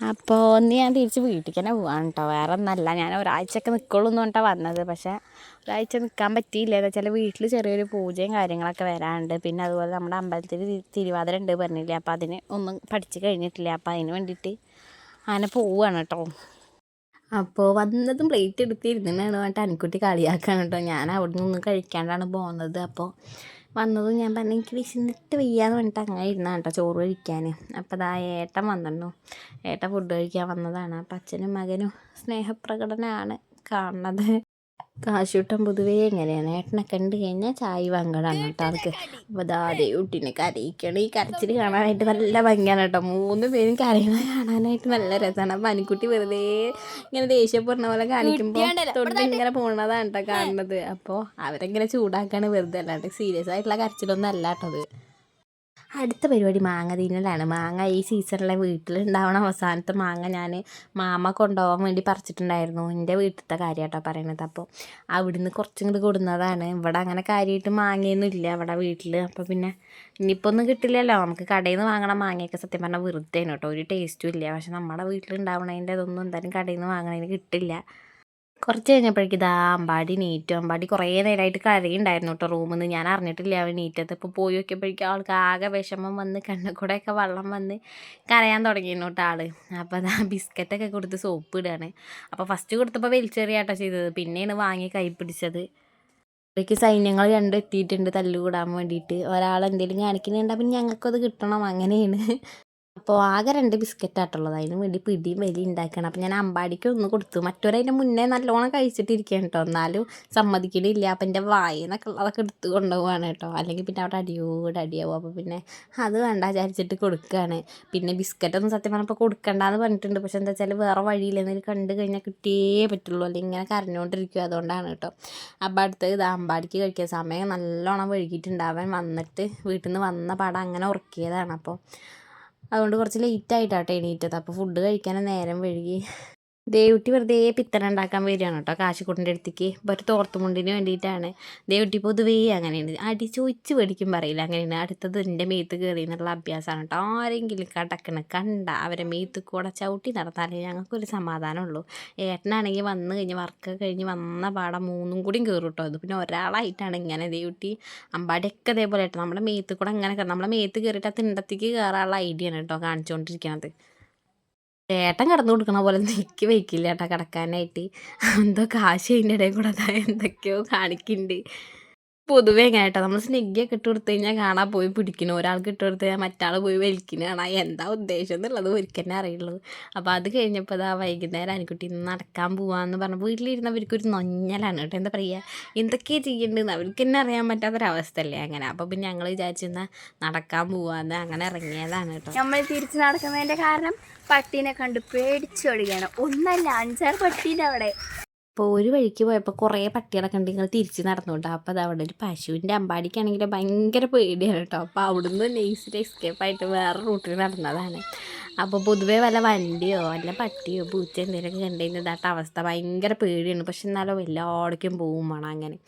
അപ്പോൾ ഒന്ന് ഞാൻ തിരിച്ച് വീട്ടിൽ തന്നെ പോവാണ് കേട്ടോ വേറെ ഒന്നല്ല ഞാൻ ഒരാഴ്ചയൊക്കെ നിൽക്കുള്ളൂ എന്ന് പറഞ്ഞിട്ടാണ് വന്നത്. പക്ഷേ ഒരാഴ്ച നിൽക്കാൻ പറ്റിയില്ല. എന്ന് വെച്ചാൽ വീട്ടിൽ ചെറിയൊരു പൂജയും കാര്യങ്ങളൊക്കെ വരാനുണ്ട് പിന്നെ അതുപോലെ നമ്മുടെ അമ്പലത്തിൽ തിരുവാതിര ഉണ്ട് പറഞ്ഞില്ലേ? അപ്പോൾ അതിന് ഒന്നും പഠിച്ച് കഴിഞ്ഞിട്ടില്ല. അപ്പോൾ അതിന് വേണ്ടിയിട്ട് അങ്ങനെ പോവുകയാണ് കേട്ടോ അപ്പോൾ വന്നതും പ്ലേറ്റ് എടുത്തിരുന്നാണ് പറഞ്ഞിട്ട് അനുക്കുട്ടി കളിയാക്കാണ് കേട്ടോ ഞാൻ അവിടെ നിന്നൊന്നും കഴിക്കാണ്ടാണ് പോകുന്നത് അപ്പോൾ വന്നതും ഞാൻ പറഞ്ഞു എനിക്ക് വിശന്നിട്ട് വയ്യാന്ന് പറഞ്ഞിട്ട് അങ്ങനെ ഇരുന്നാണ് കേട്ടോ ചോറ് കഴിക്കാൻ. അപ്പോൾ അതാ ഏട്ടൻ വന്നിട്ടുണ്ടോ ഏട്ടൻ ഫുഡ് കഴിക്കാൻ വന്നതാണ്. അപ്പം അച്ഛനും മകനും സ്നേഹപ്രകടനമാണ് കാണുന്നത്. കാശൂട്ടം പൊതുവേ എങ്ങനെയാണ്? ഏട്ടനെ കണ്ടു കഴിഞ്ഞാൽ ചായ വാങ്ങണം കേട്ടോ ആൾക്ക്. അപ്പോൾ അതാ കുട്ടീനെ കരയിക്കണം. ഈ കരച്ചിൽ കാണാനായിട്ട് നല്ല ഭംഗിയാണ് കേട്ടോ. മൂന്ന് പേരും കരയണ കാണാനായിട്ട് നല്ല രസമാണ് അപ്പം അനിക്കുട്ടി വെറുതെ ഇങ്ങനെ ദേഷ്യപ്പെടുന്ന പോലെ കാണിക്കുമ്പോൾ തൊണ്ട് ഇങ്ങനെ പോണതാണ് കേട്ടോ കാണുന്നത്. അപ്പോൾ അവരെങ്ങനെ ചൂടാക്കാണ് വെറുതെ അല്ലാണ്ട്. സീരിയസ് ആയിട്ടുള്ള കരച്ചിലൊന്നും അല്ല കേട്ടോ അത്. അടുത്ത പരിപാടി മാങ്ങ തിന്നലാണ്. മാങ്ങ ഈ സീസണിലെ വീട്ടിലുണ്ടാവണ അവസാനത്തെ മാങ്ങ ഞാൻ മാമ കൊണ്ടുപോകാൻ വേണ്ടി പറിച്ചിട്ടുണ്ടായിരുന്നു. എന്റെ വീട്ടിലത്തെ കാര്യമാട്ടോ പറയണത്. അപ്പോൾ അവിടുന്ന് കുറച്ചും കൂടി കൊടുന്നതാണ്. ഇവിടെ അങ്ങനെ കാര്യമായിട്ട് മാങ്ങയൊന്നും ഇല്ല ഇവിടെ വീട്ടിൽ അപ്പോൾ പിന്നെ ഇനിയിപ്പോൾ ഒന്നും കിട്ടില്ലല്ലോ. നമുക്ക് കടയിൽ നിന്ന് വാങ്ങണ മാങ്ങയൊക്കെ സത്യം പറഞ്ഞാൽ വെറുതെയാണ് കേട്ടോ. ഒരു ടേസ്റ്റും ഇല്ല. പക്ഷെ നമ്മുടെ വീട്ടിലുണ്ടാവണതിന്റെ അതൊന്നും എന്തായാലും കടയിൽ നിന്ന് വാങ്ങണതിന് കിട്ടില്ല. കുറച്ച് കഴിഞ്ഞപ്പോഴേക്കും ഇതാ അമ്പാടി നീറ്റു. അമ്പാടി കുറേ നേരമായിട്ട് കരയുണ്ടായിരുന്നു കേട്ടോ റൂമിൽ നിന്ന് ഞാൻ അറിഞ്ഞിട്ടില്ല അവൻ നീറ്റത്ത് ഇപ്പോൾ പോയി നോക്കിയപ്പോഴേക്കും ആൾക്ക് ആകെ വിഷമം വന്ന് കണ്ണിൽ കൂടെയൊക്കെ വെള്ളം വന്ന് കരയാൻ തുടങ്ങിയിരുന്നു കേട്ടോ ആൾ. അപ്പോൾ അതാ ബിസ്ക്കറ്റൊക്കെ കൊടുത്ത് സോപ്പ് ഇടുകയാണ് അപ്പോൾ ഫസ്റ്റ് കൊടുത്തപ്പോൾ വലിച്ചെറിയാട്ടോ ചെയ്തത്. പിന്നെയാണ് വാങ്ങി കൈ പിടിച്ചത് ഇടയ്ക്ക് സൈന്യങ്ങൾ രണ്ടും എത്തിയിട്ടുണ്ട് തല്ലുകൂടാൻ വേണ്ടിയിട്ട്. ഒരാൾ എന്തെങ്കിലും കാണിക്കുന്നുണ്ട് പിന്നെ ഞങ്ങൾക്കത് കിട്ടണം. അങ്ങനെയാണ്. അപ്പോൾ ആകെ രണ്ട് ബിസ്ക്കറ്റ് ആട്ടുള്ളത് അതിന് വേണ്ടി പിടിയും വലിയ ഉണ്ടാക്കണം. അപ്പോൾ ഞാൻ അമ്പാടിക്ക് ഒന്ന് കൊടുത്തു. മറ്റൊരതിന്റെ മുന്നേ നല്ലോണം കഴിച്ചിട്ടിരിക്കുകയാണ് കേട്ടോ എന്നാലും സമ്മതിക്കണില്ല. അപ്പം എന്റെ വായിന്നൊക്കെ ഉള്ളതൊക്കെ എടുത്ത് കൊണ്ടുപോവാണ് കേട്ടോ അല്ലെങ്കിൽ പിന്നെ അവിടെ അടിയോട് അടിയാവും. അപ്പോൾ പിന്നെ അത് വേണ്ട വിചാരിച്ചിട്ട് കൊടുക്കുകയാണ് പിന്നെ ബിസ്ക്കറ്റൊന്നും സത്യം പറഞ്ഞപ്പോൾ കൊടുക്കണ്ടെന്ന് പറഞ്ഞിട്ടുണ്ട്. പക്ഷെ എന്താ വെച്ചാൽ വേറെ വഴിയില്ല. എന്തെങ്കിലും കണ്ടു കഴിഞ്ഞാൽ കിട്ടിയേ പറ്റുള്ളൂ. അല്ലെങ്കിൽ ഇങ്ങനെ കരഞ്ഞുകൊണ്ടിരിക്കും അതുകൊണ്ടാണ് കേട്ടോ അപ്പോൾ അടുത്ത് ഇത് അമ്പാടിക്ക് കഴിക്കാൻ സമയം നല്ലോണം വഴുകിയിട്ടുണ്ടാവാൻ വന്നിട്ട് വീട്ടിൽ നിന്ന് വന്ന പാടം അങ്ങനെ ഉറക്കിയതാണ്. അപ്പോൾ അതുകൊണ്ട് കുറച്ച് ലേറ്റ് ആയിട്ടാട്ടോ എണീറ്റത്. അപ്പോൾ ഫുഡ് കഴിക്കാൻ നേരം വഴുകി ദേവുട്ടി വെറുതെ പിത്തന ഉണ്ടാക്കാൻ വരികയാണ് കേട്ടോ കാശിക്കുട്ടിന്റെ അടുത്തേക്ക്. ഒരു തോർത്തുമുണ്ടിന് വേണ്ടിയിട്ടാണ് ദേവുട്ടി പൊതുവേ അങ്ങനെയാണ്. അടി ചോദിച്ച് മേടിക്കും പറയില്ല അങ്ങനെയാണ്. അടുത്തത് എന്റെ മേത്ത് കയറി എന്നുള്ള അഭ്യാസമാണ് കേട്ടോ. ആരെങ്കിലും കടക്കണ കണ്ട അവരെ മേത്ത് കൂടെ ചവിട്ടി നടന്നാലേ ഞങ്ങൾക്കൊരു സമാധാനമുള്ളൂ. ഏട്ടനാണെങ്കിൽ വന്നു കഴിഞ്ഞ് വർക്ക് കഴിഞ്ഞ് വന്ന പാടെ മൂന്നും കൂടിയും കയറും കേട്ടോ. അത് പിന്നെ ഒരാളായിട്ടാണ് ഇങ്ങനെ ദേവുട്ടി അമ്പാടിയൊക്കെ അതേപോലെ കേട്ടോ. നമ്മുടെ മേത്ത് കൂടെ അങ്ങനെ നമ്മുടെ മേത്ത് കയറിയിട്ട് ആ തിണ്ടത്തേക്ക് കയറാനുള്ള ഐഡിയ ആണ് കേട്ടോ കാണിച്ചുകൊണ്ടിരിക്കുന്നത് ചേട്ടൻ കടന്നു കൊടുക്കണ പോലെ നിൽക്കി വയ്ക്കില്ല ഏട്ടാ കിടക്കാനായിട്ട്. എന്തോ കാശ് അതിന്റെ ഇടയിൽ കൂടെ അതായത് എന്തൊക്കെയോ കാണിക്കുന്നുണ്ട് പൊതുവേ എങ്ങനെ കേട്ടോ. നമ്മൾ സ്നിഗ്ഗിയൊക്കെ ഇട്ട് കൊടുത്തു കഴിഞ്ഞാൽ കാണാൻ പോയി പിടിക്കുന്നു ഒരാൾക്ക് ഇട്ട് കൊടുത്തു കഴിഞ്ഞാൽ മറ്റാൾ പോയി വലിക്കുന്നു കാണാൻ എന്താ ഉദ്ദേശം എന്നുള്ളത് ഒരിക്കലും അറിയുള്ളൂ. അപ്പോൾ അത് കഴിഞ്ഞപ്പോൾ ആ വൈകുന്നേരം അനുക്കുട്ടി നടക്കാൻ പോവാന്ന് വീട്ടിലിരുന്നവർക്ക് ഒരു നൊഞ്ഞലാണ് കേട്ടോ. എന്താ പറയുക എന്തൊക്കെയാണ് ചെയ്യേണ്ടതെന്ന് അവർക്ക് തന്നെ അറിയാൻ പറ്റാത്തൊരവസ്ഥയല്ലേ അങ്ങനെ. അപ്പോൾ പിന്നെ ഞങ്ങൾ വിചാരിച്ചിരുന്ന നടക്കാൻ പോവാന്ന് അങ്ങനെ ഇറങ്ങിയതാണ് കേട്ടോ. നമ്മൾ തിരിച്ച് നടക്കുന്നതിന്റെ കാരണം പട്ടീനെ കണ്ട് പേടിച്ചൊടുകയാണ് ഒന്നല്ല അഞ്ചാറ് പട്ടീന്റെ അവിടെ. അപ്പോൾ ഒരു വഴിക്ക് പോയപ്പോൾ കുറേ പട്ടികളൊക്കെ ഉണ്ട് നിങ്ങൾ തിരിച്ച് നടന്നുകൊണ്ട് അപ്പോൾ അത് അവിടെ ഒരു പശുവിന്റെ അമ്പാടിക്കാണെങ്കിൽ ഭയങ്കര പേടിയാണ് കേട്ടോ. അപ്പോൾ അവിടുന്ന് നെയ്സിൽ എസ്കേപ്പ് ആയിട്ട് വേറെ റൂട്ടിൽ നടന്നതാണ്. അപ്പോൾ പൊതുവേ വല്ല വണ്ടിയോ വല്ല പട്ടിയോ പൂച്ച എന്തെങ്കിലുമൊക്കെ കണ്ടുകഴിഞ്ഞാൽ ഇതാട്ട അവസ്ഥ ഭയങ്കര പേടിയാണ്. പക്ഷെ എന്നാലും എല്ലായിടേക്കും പോവും വേണം അങ്ങനെ.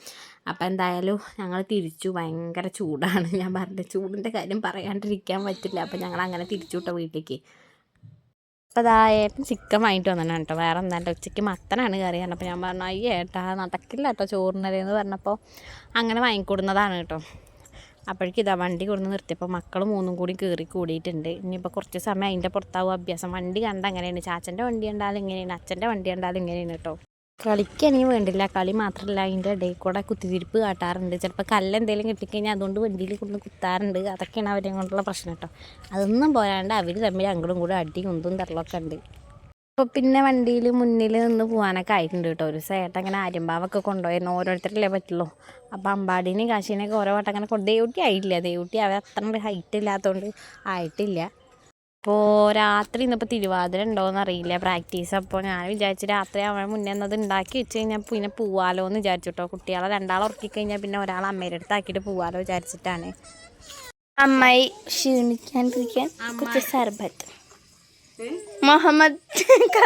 അപ്പോൾ എന്തായാലും ഞങ്ങൾ തിരിച്ചു. ഭയങ്കര ചൂടാണ്. ഞാൻ പറഞ്ഞ ചൂടിന്റെ കാര്യം പറയാണ്ടിരിക്കാൻ പറ്റില്ല. അപ്പോൾ ഞങ്ങൾ അങ്ങനെ തിരിച്ചു വിട്ടോ വീട്ടിലേക്ക്. അപ്പോൾ ചിക്കൻ വാങ്ങിയിട്ട് വന്നതാണ് കേട്ടോ. വേറെ എന്താണ്ട് ഉച്ചയ്ക്ക് മത്തനാണ് കറി പറഞ്ഞപ്പോൾ ഞാൻ പറഞ്ഞു അയ്യ ഏട്ടാ നടക്കില്ല കേട്ടോ ചോറിനരെന്ന് പറഞ്ഞപ്പോൾ അങ്ങനെ വാങ്ങിക്കൊടുന്നതാണ് കേട്ടോ. അപ്പോഴേക്കും ഇതാ വണ്ടി കൊടുന്ന് നിർത്തിയപ്പോൾ മക്കൾ മൂന്നും കൂടി കയറി കൂടിയിട്ടുണ്ട്. ഇനിയിപ്പോൾ കുറച്ച് സമയം അതിന്റെ പുറത്താവും അഭ്യാസം. വണ്ടി കണ്ട അങ്ങനെയാണ്. ചാച്ചന്റെ വണ്ടി കണ്ടാലും ഇങ്ങനെയാണ്. അച്ഛന്റെ വണ്ടി കണ്ടാലും ഇങ്ങനെയാണ് കേട്ടോ. കളിക്കാണെങ്കിൽ വേണ്ടില്ല. കളി മാത്രമല്ല അതിന്റെ ഇടയിൽ കൂടെ കുത്തിത്തിരിപ്പ് കാട്ടാറുണ്ട്. ചിലപ്പോൾ കല്ല് എന്തെങ്കിലും കിട്ടിക്കഴിഞ്ഞാൽ അതുകൊണ്ട് വണ്ടിയിൽ കൊണ്ട് കുത്താറുണ്ട്. അതൊക്കെയാണ് അവരെ കൊണ്ടുള്ള പ്രശ്നം കേട്ടോ. അതൊന്നും പോരാണ്ട് അവർ തമ്മിൽ അങ്ങോട്ടും കൂടെ അടി കുന്തും തള്ളൊക്കെ ഉണ്ട്. അപ്പോൾ പിന്നെ വണ്ടിയിൽ മുന്നിൽ നിന്ന് പോകാനൊക്കെ ആയിട്ടുണ്ട് കേട്ടോ. ഒരു സേട്ട അങ്ങനെ ആര്യമ്പാവൊക്കെ കൊണ്ടുപോയിരുന്നു. ഓരോരുത്തരല്ലേ പറ്റുള്ളൂ. അപ്പോൾ അമ്പാടീനെയും കാശീനെയൊക്കെ ഓരോ വട്ടം അങ്ങനെ കൊണ്ട് ദേവൂട്ടി ആയിട്ടില്ല. ദേവൂട്ടി അവർ അത്ര ഹൈറ്റ് ഇല്ലാത്തതുകൊണ്ട് ആയിട്ടില്ല. അപ്പോൾ രാത്രി ഇന്നിപ്പോൾ തിരുവാതിര ഉണ്ടോയെന്ന് അറിയില്ല. പ്രാക്ടീസ് അപ്പോൾ ഞാൻ വിചാരിച്ചു രാത്രി അവൻ മുന്നേ എന്നത് ഉണ്ടാക്കി വെച്ച് കഴിഞ്ഞാൽ പിന്നെ പോവാലോ എന്ന് വിചാരിച്ചു കേട്ടോ കുട്ടികളെ രണ്ടാളെ ഉറക്കിക്കഴിഞ്ഞാൽ പിന്നെ ഒരാൾ അമ്മയുടെ അടുത്ത് ആക്കിയിട്ട് പോവാലോ വിചാരിച്ചിട്ടാണ്. അമ്മായി ക്ഷീണിക്കാണ്ടിരിക്കാൻ കുറച്ച് സർബത്ത്. മുഹമ്മദ് കാ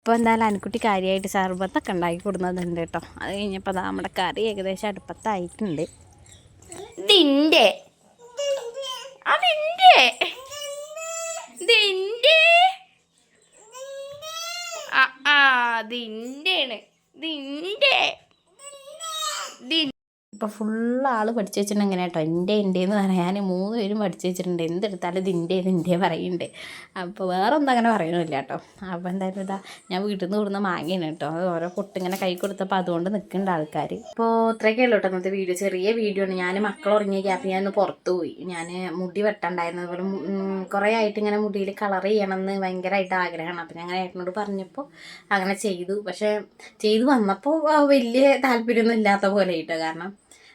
ഇപ്പോൾ എന്തായാലും അനുക്കുട്ടി കാര്യമായിട്ട് സർബത്തൊക്കെ ഉണ്ടാക്കി കൊടുക്കുന്നുണ്ട് കേട്ടോ അത് കഴിഞ്ഞപ്പോൾ അതാ നമ്മുടെ കറി ഏകദേശം അടുപ്പത്തായിട്ടുണ്ട്. അതിന്റെ അതിന്റെ. ഇതിന്റെ? ആ ആ ആണ് ഇതിന്റെ. ഇപ്പോൾ ഫുള്ള് ആൾ പഠിച്ചു വെച്ചിട്ടുണ്ട് എങ്ങനെ കേട്ടോ എന്റെ എന്റെ എന്ന് പറയാൻ മൂന്ന് പേരും പഠിച്ചു വെച്ചിട്ടുണ്ട്. എന്തെടുത്താലും ഇത് എന്റെ ഇത് എന്റെ പറയുന്നുണ്ട്. അപ്പോൾ വേറെ ഒന്നും അങ്ങനെ പറയണില്ല കേട്ടോ. അപ്പോൾ എന്തായാലും ഇതാ ഞാൻ വീട്ടിൽ നിന്ന് കൊടുക്കുന്ന മാങ്ങയാണ് കേട്ടോ. അത് ഓരോ പൊട്ടിങ്ങനെ കൈ കൊടുത്തപ്പോൾ അതുകൊണ്ട് നിൽക്കുന്നുണ്ട് ആൾക്കാർ ഇപ്പോൾ ഇത്രയൊക്കെ ഉള്ളൂ കേട്ടോ വീഡിയോ. ചെറിയ വീഡിയോ ആണ്. ഞാൻ മക്കൾ ഉറങ്ങിയ ഗ്യാപ്പ് ഞാൻ ഒന്ന് പുറത്ത് പോയി. ഞാൻ മുടി വെട്ടണ്ടായിരുന്നു. അതുപോലെ കുറേ ആയിട്ട് ഇങ്ങനെ മുടിയിൽ കളർ ചെയ്യണമെന്ന് ഭയങ്കരമായിട്ട് ആഗ്രഹമാണ്. അപ്പോൾ ഞാൻ അങ്ങനെ ഏട്ടനോട് പറഞ്ഞപ്പോൾ അങ്ങനെ ചെയ്തു. പക്ഷേ ചെയ്തു വന്നപ്പോൾ വലിയ താല്പര്യമൊന്നും ഇല്ലാത്ത പോലെ കേട്ടോ കാരണം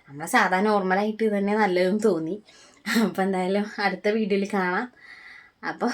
നമ്മൾ സാധാരണ നോർമലായിട്ട് തന്നെ നല്ലതെന്ന് തോന്നി. അപ്പോൾ എന്തായാലും അടുത്ത വീഡിയോയിൽ കാണാം. അപ്പോൾ